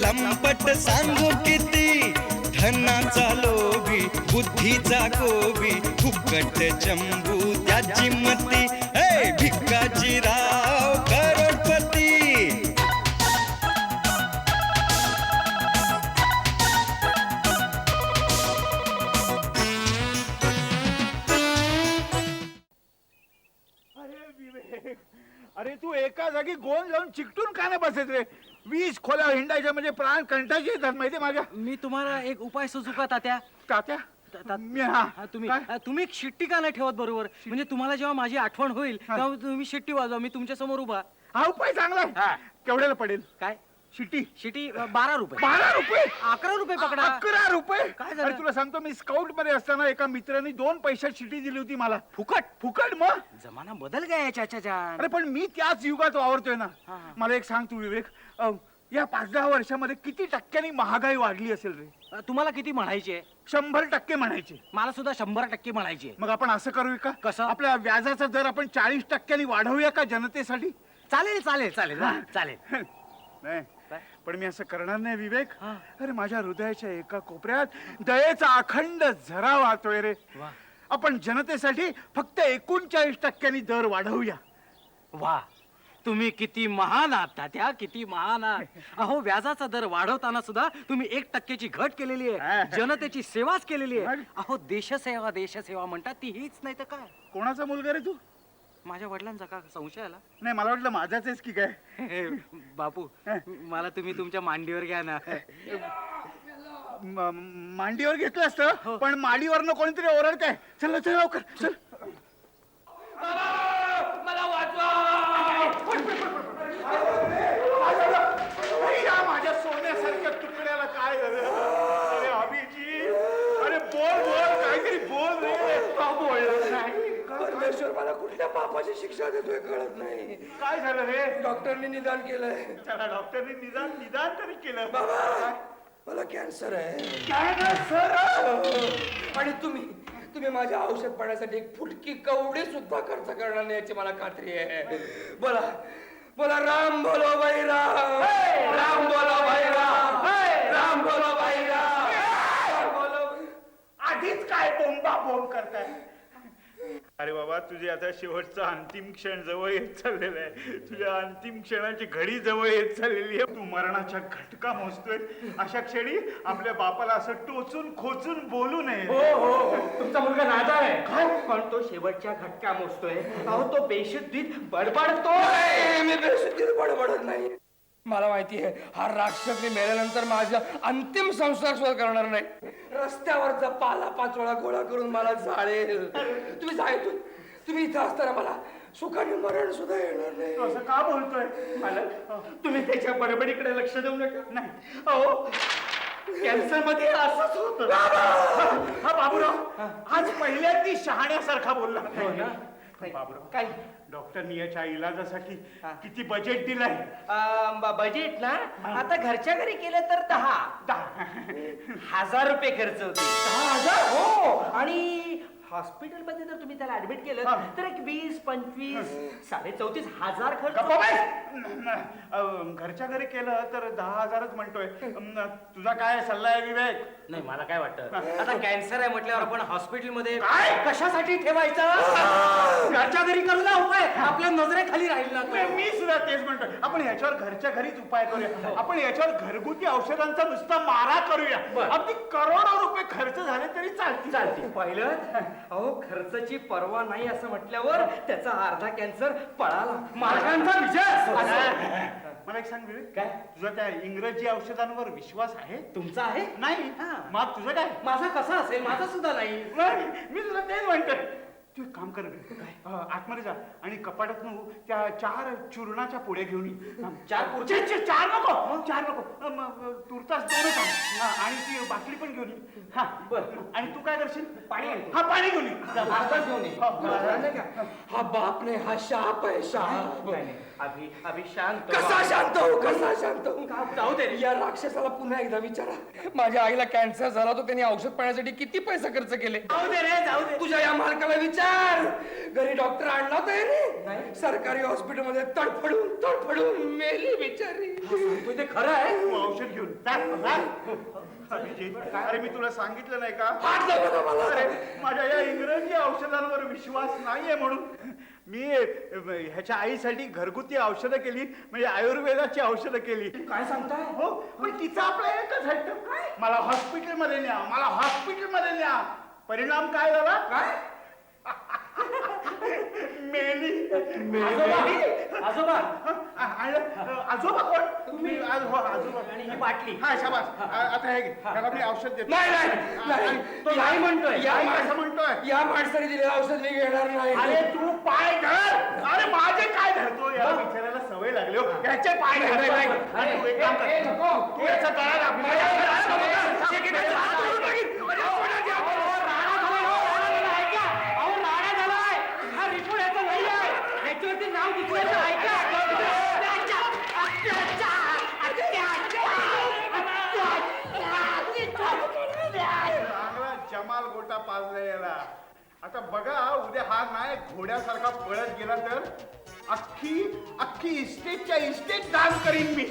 लंपट सांगू किती? धनाचा लोभी बुद्धीचा कोबी फुकट चंबू त्याची मती. हे भिकाजीराव करोडपती. अरे विवेक अरे तू एका जागी गोंद लावून चिकटून का नाही बसत रे? वीस खोल्या हिंडायच्या म्हणजे प्राण कंटाचे येतात माहिती माझ्या? मी तुम्हाला एक उपाय सुचू का तात्या? तात्या? ता- ता- मी हा. हा, तुम्ही काय? हा, तुम्ही एक शिट्टी का नाही ठेवत बरोबर? म्हणजे तुम्हाला जेव्हा माझी आठवण होईल तेव्हा तुम्ही शिट्टी वाजवा मी तुमच्यासमोर उभा. हा उपाय चांगला. आहे. केवढ्याला पडेल? काय? शिटी. शिटी अ, बारा रुपये. बारा रुपये? अकरा रुपये पकडा. अकरा रुपये? काय झालं? अरे तुला सांगतो मी स्काउटमध्ये असताना एका मित्राने दोन पैशात शिटी दिली होती मला. फुकट? फुकट मग? जमाना बदल गया चाचा अरे पण मी त्याच युगात वावरतोय ना. हा, हा. मला एक सांग तू विवेक. अ, या पाच दहा वर्षामध्ये किती टक्क्यांनी महागाई वाढली असेल रे? तुम्हाला किती म्हणायचे? शंभर टक्के म्हणायचे. मला सुद्धा शंभर टक्के म्हणायचे. मग आपण असं करूया का? कसं? आपल्या व्याजाचा दर आपण चाळीस टक्क्यांनी वाढवूया का जनतेसाठी? चालेल चालेल चालेल हा, चालेल. नाही? पण मी असं करणार नाही विवेक. अरे माझ्या हृदयाच्या एका कोपऱ्यात दयेचा अखंड झरा वाहतोय रे. वा. आपण जनतेसाठी फक्त एकोणचाळीस टक्क्यांनी दर वाढवूया. वा. तुम्ही किती महान आहात तात्या किती महान आहात. अहो व्याजाचा दर वाढवताना सुद्धा तुम्ही एक टक्क्याची घट केलेली आहे. जनतेची सेवाच केलेली आहे? अहो देशसेवा देशसेवा म्हणतात ती हीच नाही तर काय? कोणाचा मुलगा रे तू? माझ्या वडिलांचा का संशय आला? नाही मला वाटलं माझाच आहेस की काय? हे, बापू मला तुम्ही तुमच्या मांडीवर घ्या ना. म- मांडीवर घेतलं असतं पण माडीवरनं कोणीतरी ओरडतंय. चल चल लवकर चल या माझ्या सोन्यासारख्या तुकड्याला काय झालं अरे अभिजी अरे बोल बोल काहीतरी बोल रे का बोललं नाही परमेश्वर मला कुठल्या पापाची शिक्षा देतोय कळत नाही काय झालं रे डॉक्टरने निदान केलंय. चला डॉक्टरने निदान निदान तरी केलं. बाबा मला कॅन्सर आहे. काय ना सर आणि तुम्ही तुम्ही माझ्या औषध पाण्यासाठी एक फुटकी कवडी सुद्धा खर्च करणार नाही याची मला खात्री आहे. बोला बोला राम बोलो भाई राम. राम बोलो भाई राम राम बोलो भाई राम राम बोलो आधीच काय बोंबा बोंब करताय अरे बाबा तुझे आता शेवटचा अंतिम क्षण जवळ येत चाललेला आहे. तुझ्या अंतिम क्षणाची घडी जवळ येत चाललेली आहे. तू मरणाच्या घटका मोजतोय. अशा क्षणी आपल्या बापाला असं टोचून खोचून बोलू नये. हो हो हो. तुमचा मुलगा राजा आहे. पण तो शेवटच्या घटका मोजतोय. अहो तो बेशुद्धीत बडबडतोय. मी बेशुद्धीत बडबडत नाही मला माहिती आहे हा राक्षस मी मेल्यानंतर माझा अंतिम संस्कार सुद्धा करणार नाही. रस्त्यावरचा पाला पाचोळा गोळा करून मला जाळेल. तुम्ही जायतून तुम्ही इथं असताना मला सुखाने मरण सुद्धा येणार नाही. तू असं का बोलतोय? मला तुम्ही त्याच्या बडबडीकडे लक्ष देऊ नका. नाही. अहो कॅन्सरमध्ये असंच होत. हा बाबूराव. आज पहिल्यांदी शहाण्यासारखा बोलला. बाबूराव. काय? डॉक्टरनी याच्या इलाजासाठी किती बजेट दिलंय? बजेट ना? आता घरच्या घरी केलं तर दहा. हजार रुपये खर्च होते. दहा हजार? हो. आणि हॉस्पिटलमध्ये जर तुम्ही त्याला ऍडमिट केलं हा. तर एक वीस पंचवीस साडे चौतीस हजार खर्च गप्पा होतो. अं, घरच्या घरी केलं तर दहा हजारच म्हणतोय. अं, तुझा काय सल्ला आहे विवेक? नाही मला काय वाटतं? आता कॅन्सर आहे म्हटल्यावर आपण हॉस्पिटलमध्ये काय? कशासाठी ठेवायचं? घरच्या घरी करू ना उपाय. आपल्या नजरेखाली राहील ना तो. मी सुद्धा तेच म्हणतोय. आपण याच्यावर घरच्या घरीच उपाय करूया. आपण याच्यावर घरगुती औषधांचा नुसता मारा करूया. अगदी करोडो रुपये खर्च झाले तरी चालतील. चालते पाहिलं अहो खर्चाची पर्वा नाही असं म्हटल्यावर त्याचा अर्धा कॅन्सर पळाला. मार्गांचा विजय! असतो. मला एक सांग विवेक काय? तुझा त्या इंग्रजी औषधांवर विश्वास आहे? तुमचा आहे? नाही. हा. मग तुझं काय? माझा कसा असेल? माझा सुद्धा नाही. नाही, मी तुला तेच म्हणतोय. तू एक काम कर अ, आतमध्ये जा आणि कपाटात त्या चार चूर्णाच्या पुढे घेऊन ये. चार पुढचे? चे- चे- चार नको चार नको अ, म- म- तुर्तास दोनच आण. हा, आणि ती बाटली पण घेऊन ये हा बरं. आणि तू काय करशील पाणी आणतो. हा पाणी घेऊन ये जा. आताच घेऊन ये. हो? हा बाप नाही हा शाप आहे शाप नाही, नाही. अभि अभि शांत कसा शांत हो कसा शांत हो? जाऊ दे या राक्षसाला पुन्हा एकदा विचारा. माझ्या आईला कॅन्सर झाला तो त्यांनी औषध पाण्यासाठी किती पैसे खर्च केले? जाऊ दे रे जाऊ दे. तुझ्या या मालकाला विचार. घरी डॉक्टर आणला होता याने. सरकारी हॉस्पिटलमध्ये तडफडून तडफडून मेली बिचारी. तू ते खरं आहे. तू औषध घेऊन जा, जा. अभिजित, अरे मी तुला सांगितलं नाही का? हात लावू नका मला. अरे माझ्या या इंग्रजी औषधांवर विश्वास नाहीये म्हणून. मी ह्याच्या आईसाठी घरगुती औषधं केली म्हणजे आयुर्वेदाची औषधं केली. काय सांगताय? हो पण तिचा आपला एकच हट्ट मला हॉस्पिटलमध्ये न्या मला हॉस्पिटलमध्ये न्या. परिणाम काय झाला? काय? मेली. आजोबा. आजोबा. आ- आजोबा कोण? तुम्ही. हो आजोबा. आणि ही बाटली. हा शाबास. आ- आता हे घे. त्याला मी औषध देतो. नाही नाही आणि तो नाही नाही म्हणतोय. या असं म्हणतोय. या माणसाने दिलेलं औषध मी घेणार नाही. अरे तू पाय धर. अरे माझे काय धरतो? या बिचाऱ्याला सवय लागली हो. याचे पाय नाही, धरतो. नाही, अरे तू एक काम कर. तू याचा गळा दाब. माझ्या त्याचा हात सोन्यात या. चांगला जमाल गोटा पाजला याला. आता बघा उद्या हा नाही घोड्यासारखा पळत गेला तर अख्खी अख्खी इस्टेटच्या इस्टेट दान करीन मी.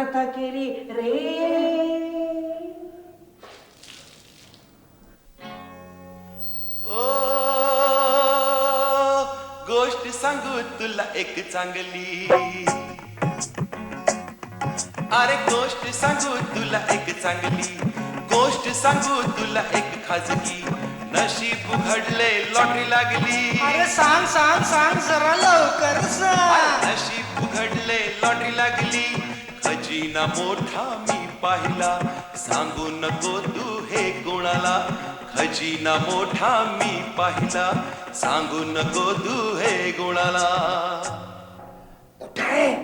मदत केली रे ओ गोष्ट सांगू तुला एक चांगली. अरे गोष्ट सांगू तुला एक चांगली. गोष्ट सांगू तुला एक खाजगी. नशीब घडले लॉटरी लागली. अरे सांग सांग सांग जरा लवकर सांग. नशीब घडले लॉटरी लागली. खजिना मोठा मी पाहिला. सांगू नको तू हे कोणाला खजिना मोठा मी पाहिला. सांगू नको तू हे कोणाला कुठे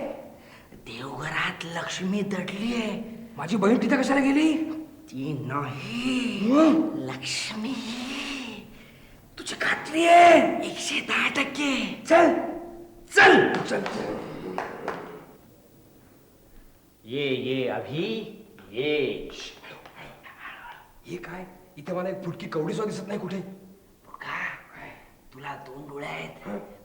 देवघरात लक्ष्मी दडलीये माझी बहीण तिथे कशाला गेली? ती नाही. लक्ष्मी. तुझी खात्री आहे. एकशे दहा टक्के. चल. चल चल. ये ये अभि ये हे काय? इथे मला एक फुटकी कवडी सुद्धा दिसत नाही कुठे? तुला दोन डोळे आहेत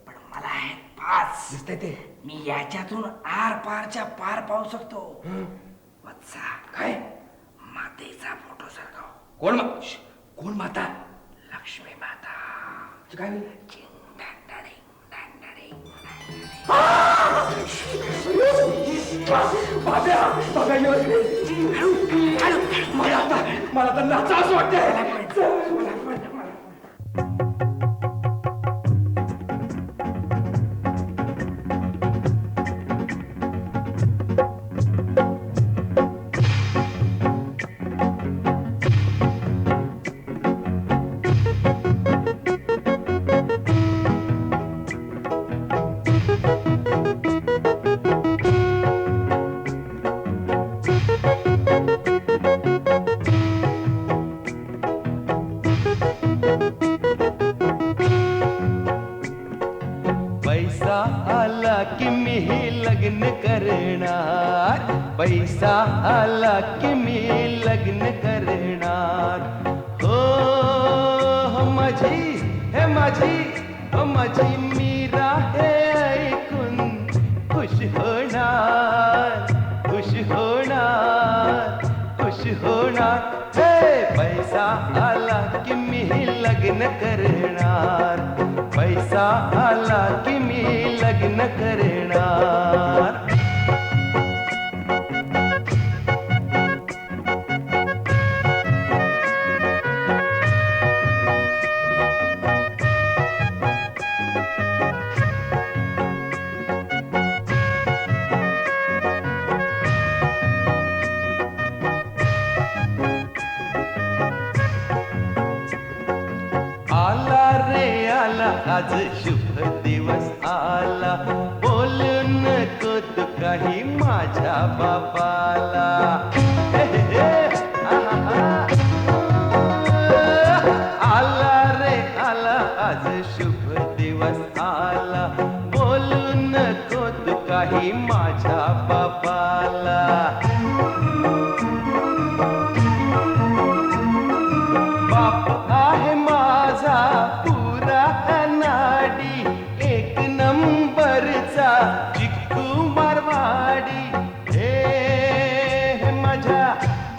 पण मला आहेत पाच. दिसतंय ते. मी याच्यातून आर पारच्या पार पाहू शकतो. वत्सा काय? मातेचा फोटो सारखा. कोण मा कोण माता? लक्ष्मी माता. काय? मला आता मला तर नाचावंच वाटतंय. करणार? पैसा आला की मी लग्न करणार आज शुभ दिवस आला. बोलू नको तू काही माझ्या बापाला. चिक्कू मारवाडी हे हे माझ्या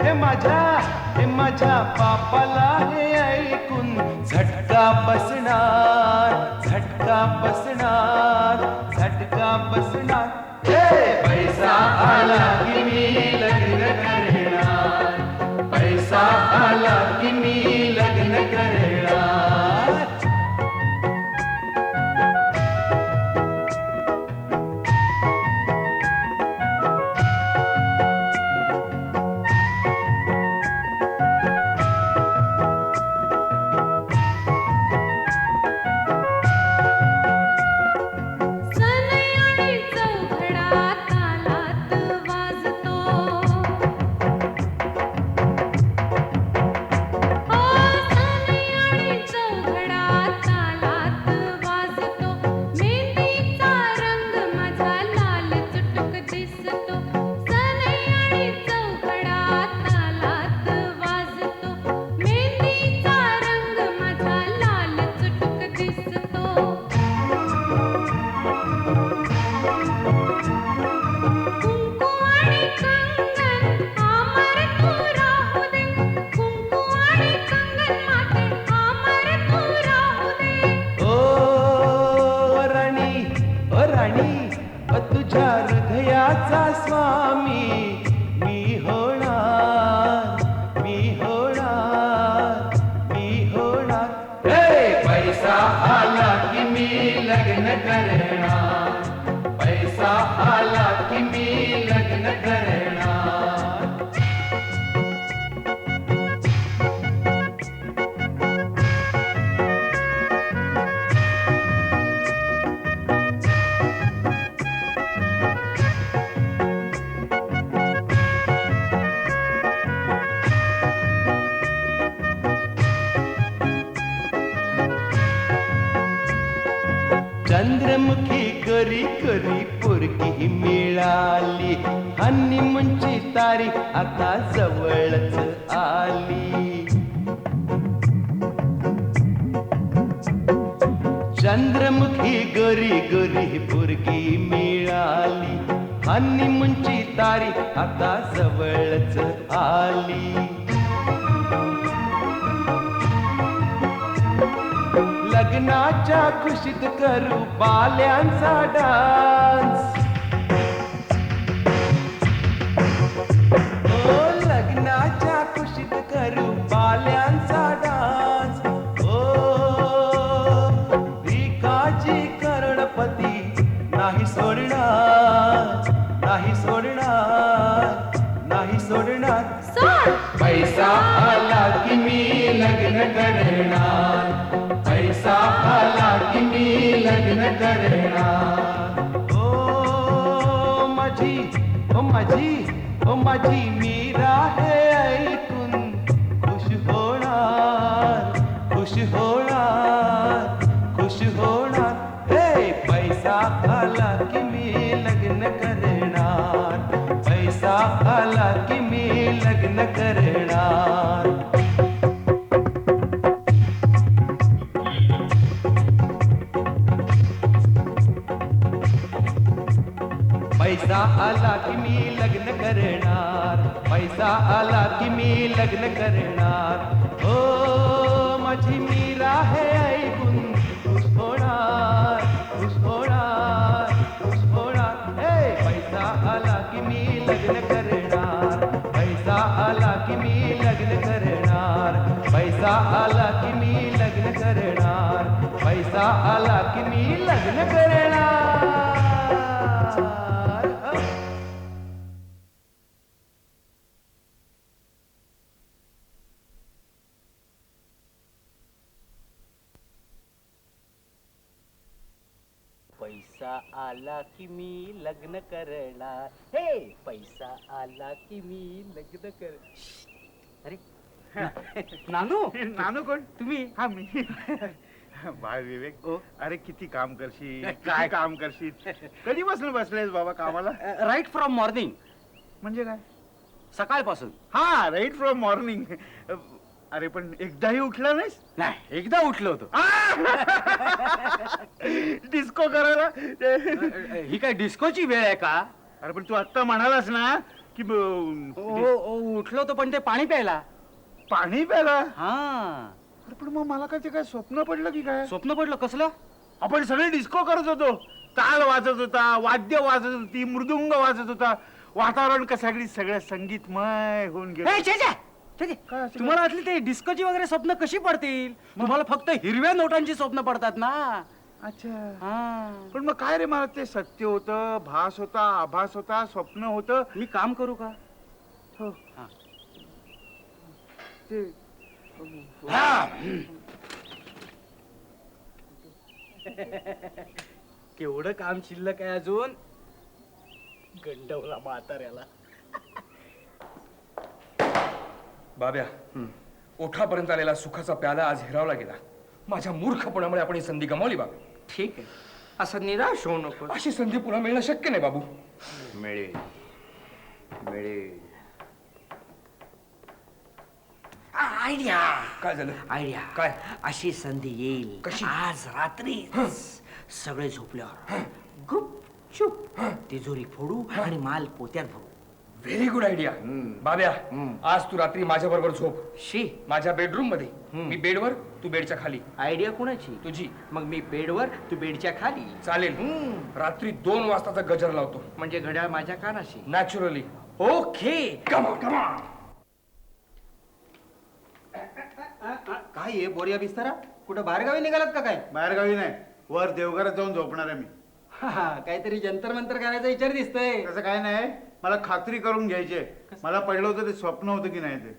हे माझ्या हे माझ्या पापाला हे ऐकून झटका बसणार झटका बसणार झटका बसणार. हे पैसा आला. आता जवळच आली. चंद्रमुखी गरी गरी पुरगी मिळाली. हनीमूनची तारीख आता जवळच आली. लग्नाच्या खुशीत करू बाल्यांचा डान्स. आला की मी लग्न करणार. पैसा आला की मी लग्न करणार. ओ, माझी ओ माझी ओ माझी मीरा हे ऐकून खुश होणार खुश होणार खुश होणार. हे, पैसा आला की मी लग्न करणार. पैसा आला की मी लग्न करणार. पैसा आला की मी लग्न करणार. पैसा आला की मी लग्न करणार. हो माझी मीरा हे ऐकून खुश होणार खुश होणार हे पैसा आला की मी लग्न करणार. पैसा आला की मी लग्न करणार. पैसा आला की मी लग्न करणार. पैसा आला की मी लग्न करणार. पैसा आला की मी लग्न करणार. हे पैसा आला की मी लग्न कर. अरे. नानू? नानू कोण? तुम्ही? हा मी. बाळ विवेक ओ. अरे किती काम करशील काय? काम करशील? कधी बसलं बसलेस बाबा कामाला? राईट फ्रॉम मॉर्निंग म्हणजे काय? सकाळपासून. हा राईट फ्रॉम मॉर्निंग अरे पण एकदाही उठला नाहीस? नाही एकदा उठलो होतो. डिस्को करायला? ही काय डिस्कोची वेळ आहे का? अरे पण तू आत्ता म्हणालास ना की ब- ओ, ओ, उठलो होतो पण ते पाणी प्यायला. पाणी प्याला हा. अरे पण मग मला काय ते काय स्वप्न पडलं की काय? स्वप्न पडलं कसलं? आपण सगळे डिस्को करत होतो. ताल वाजत होता वाद्य वाजत होती मृदुंग वाजत होता. वातावरण कसागडी सगळं संगीतमय होऊन गेलं. छे, छे, तुम्हाला वाटली ते डिस्कोची वगैरे स्वप्न कशी पडतील? तुम्हाला फक्त हिरव्या नोटांची स्वप्न पडतात ना? अच्छा. हा. पण मग काय रे मला ते सत्य होतं भास होता आभास होता स्वप्न होतं. मी काम करू का? हो. हा. ते केवढं काम शिल्लक आहे अजून? गंडवला म्हाताऱ्याला. बाब्या ओठापर्यंत आलेला सुखाचा प्याला आज हिरावला गेला. माझ्या मूर्खपणामुळे आपण ही संधी गमावली बाबा. ठीक आहे. असं निराश होऊ नको अशी संधी पुन्हा मिळणं शक्य नाही बाबू. मिळेल. मिळेल. आयडिया. काय झालं? आयडिया. काय? अशी संधी येईल. कशी? आज रात्री सगळे झोपल्यावर. गुपचूप. तिजोरी फोडू आणि माल पोत्यात भरू. व्हेरी गुड आयडिया बाब्या आज तू रात्री माझ्या बरोबर झोप. शी. माझ्या बेडरूममध्ये मी बेडवर तू बेडच्या खाली. आयडिया कोणाची? तुझी. मग मी बेडवर तू बेडच्या खाली. चालेल. रात्री दोन वाजताचा गजर लावतो. म्हणजे घड्याळ माझ्या कानाशी. नॅचरली ओके कमा कमा काय आहे बोरिया बिस्तारा? कुठं बाहेरगावी निघालात का काय? बाहेरगावी नाही. वर देवघरात जाऊन झोपणार आहे मी. हा, हा, काहीतरी जंतर मंतर करायचा विचार दिसतोय. तसं काय नाही. मला खात्री करून घ्यायची. आहे. मला पडलं होतं ते स्वप्न होतं की नाही ते.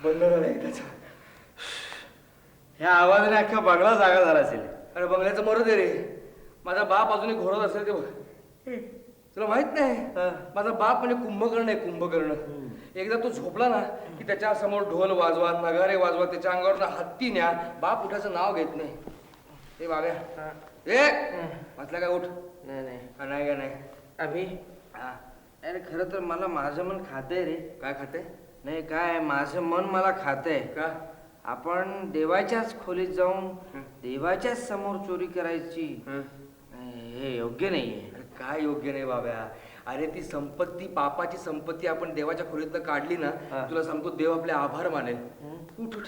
बंद नाही त्याचा. ह्या आवाजाने अख्खा बंगला जागा झाला असेल अरे बंगल्याचं मरू दे रे माझा बाप अजूनही घोरत असेल ते बघ तुला माहीत नाही? माझा बाप म्हणजे कुंभकर्ण आहे कुंभकर्ण. एकदा तो झोपला ना की त्याच्यासमोर ढोल वाजवा नगारे वाजवा त्याच्या अंगावर हत्ती न्या. बाप उठायचं नाव घेत नाही. ए बाब्या ए वाचला काय उठ. नाही नाही. नाही का नाही? अभि? हा. अरे खरं तर मला माझं मन खातंय रे. काय खाते नाही काय? माझं मन मला खातंय. का? आपण देवाच्याच खोलीत जाऊन देवाच्याच समोर चोरी करायची. हे योग्य नाहीये. अरे काय योग्य नाही बाब्या. अरे ती संपत्ती पापाची संपत्ती आपण देवाच्या खोलीतनं काढली ना तुला सांगतो देव आपले आभार मानेल. उठ उठ.